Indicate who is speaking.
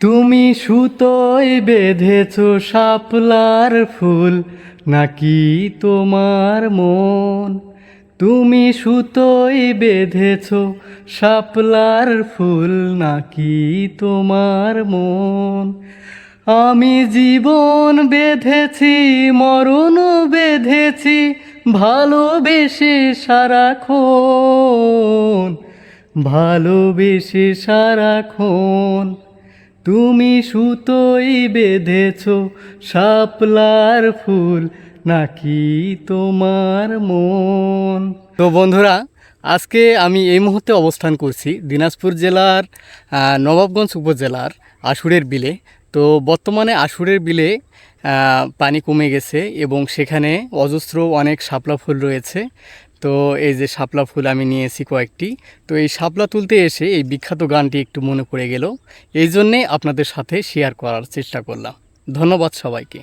Speaker 1: তুমি সুতোয় বেঁধেছ শাপলার ফুল, নাকি তোমার মন? তুমি সুতোয় বেঁধেছ শাপলার ফুল, নাকি তোমার মন? আমি জীবন বেঁধেছি, মরণ বেঁধেছি, ভালোবেসে সারাক্ষণ ভালোবেসে সারাক্ষণ। তুমি সুতোই বেঁধেছ শাপলার ফুল নাকি তোমার মন? তো বন্ধুরা, আজকে আমি এই মুহূর্তে অবস্থান করছি দিনাজপুর জেলার নবাবগঞ্জ উপজেলার আশুরের বিলে। তো বর্তমানে আশুরের বিলে পানি কমে গেছে এবং সেখানে অজস্র অনেক শাপলা ফুল রয়েছে। তো এই যে শাপলা ফুল আমি নিয়েছি কয়েকটি। তো এই শাপলা তুলতে এসে এই বিখ্যাত গানটি একটু মনে পড়ে গেল। এই জন্যে আপনাদের সাথে শেয়ার করার চেষ্টা করলাম। ধন্যবাদ সবাইকে।